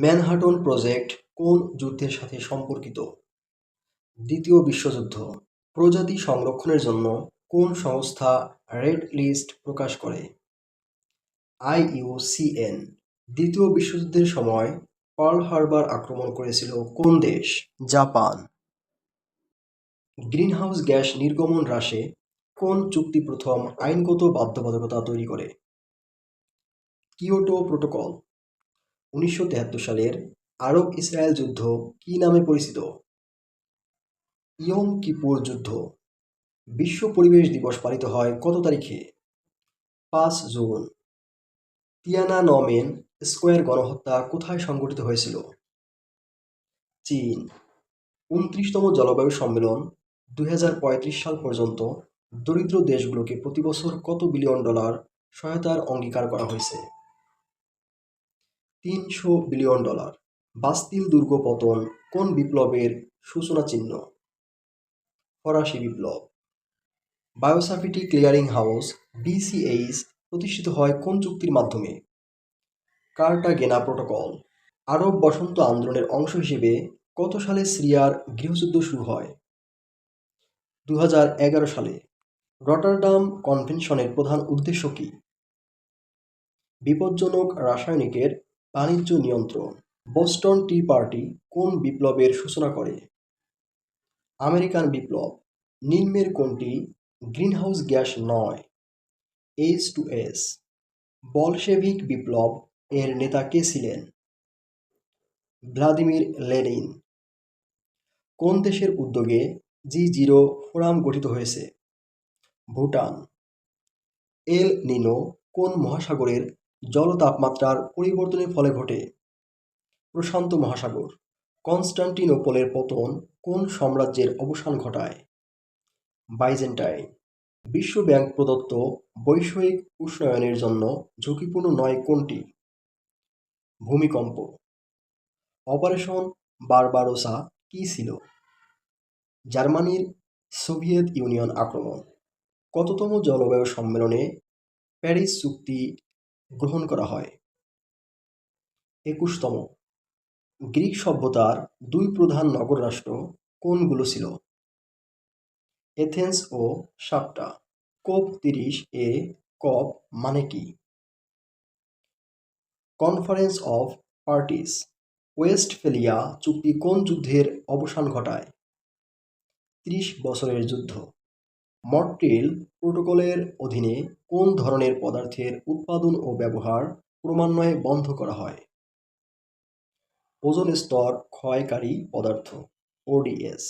Manhattan project কোন যুদ্ধের সাথে সম্পর্কিত? দ্বিতীয় বিশ্বযুদ্ধ, প্রজাতি সংরক্ষণের জন্য কোন সংস্থা রেড লিস্ট প্রকাশ করে? আইইউসিএন, দ্বিতীয় বিশ্বযুদ্ধের সময় পার্ল হারবার আক্রমণ করেছিল কোন দেশ? জাপান। গ্রিনহাউস গ্যাস নির্গমন হ্রাসে কোন চুক্তি প্রথম আইনগত বাধ্যবাধকতা তৈরি করে? কিয়োটো প্রোটোকল উনিশশো সালের আরব ইসরায়েল যুদ্ধ কি নামে পরিচিত? ইয়ম কিপুর যুদ্ধ। বিশ্ব পরিবেশ দিবস পালিত হয় কত তারিখে? পাঁচ জুন। তিয়ানানমেন স্কোয়ার গণহত্যা কোথায় সংঘটিত হয়েছিল? চীন। উনত্রিশতম জলবায়ু সম্মেলন দু হাজার পঁয়ত্রিশ সাল পর্যন্ত দরিদ্র দেশগুলোকে প্রতি বছর কত বিলিয়ন ডলার সহায়তার অঙ্গীকার করা হয়েছে? তিনশো বিলিয়ন ডলার। বাস্তিল দুর্গ পতন কোন বিপ্লবের সূচনা চিহ্ন? ফরাসি বিপ্লব। বায়োসাফিটি ক্লিয়ারিং হাউস, বিসিএইচ, প্রতিষ্ঠিত হয় কোন চুক্তির মাধ্যমে? কার্টাগেনা প্রোটোকল। আরব বসন্ত আন্দোলনের অংশ হিসেবে কত সালে সিরিয়ার গৃহযুদ্ধ শুরু হয়? দু হাজার এগারো সালে। রটারডাম কনভেনশনের প্রধান উদ্দেশ্য কী? বিপজ্জনক রাসায়নিকের বাণিজ্য নিয়ন্ত্রণ বোস্টন টি পার্টি কোন বিপ্লবের সূচনা করে? আমেরিকান বিপ্লব, নিম্নের কোনটি? গ্রিনহাউস গ্যাস নয়। এইচ টু এস বলশেভিক বিপ্লব এর নেতা কে ছিলেন? Vladimir Lenin. কোন দেশের উদ্যোগে জি জিরো ফোরাম গঠিত হয়েছে? ভুটান। এল নিনো কোন মহাসাগরের জল তাপমাত্রার পরিবর্তনের ফলে ঘটে। প্রশান্ত মহাসাগর, কনস্টান্টিনোপলের পতন কোন সাম্রাজ্যের অবসান ঘটায়? বাইজেন্টাইন বিশ্ব ব্যাংক প্রদত্ত বৈষয়িক উষ্ণায়নের জন্য ঝুঁকিপূর্ণ নয় কোনটি? ভূমিকম্প, অপারেশন বারবারোসা কি ছিল? জার্মানির সোভিয়েত ইউনিয়ন আক্রমণ, কততম জলবায়ু সম্মেলনে প্যারিস চুক্তি গ্রহণ করা হয়। একুশতম, গ্রিক সভ্যতার দুই প্রধান নগর রাষ্ট্র কোনগুলো ছিল? এথেন্স ও সাপটা, কোপ তিরিশ এ, কপ মানে কি? কনফারেন্স অফ পার্টিস, ওয়েস্টফেলিয়া চুক্তি কোন যুদ্ধের অবসান ঘটায়? ত্রিশ বছরের যুদ্ধ। মন্ট্রিল প্রোটোকলের অধীনে কোন ধরনের পদার্থের উৎপাদন ও ব্যবহার ক্রমান্বয়ে বন্ধ করা হয়? ওজন স্তর ক্ষয়কারী পদার্থ ওডিএস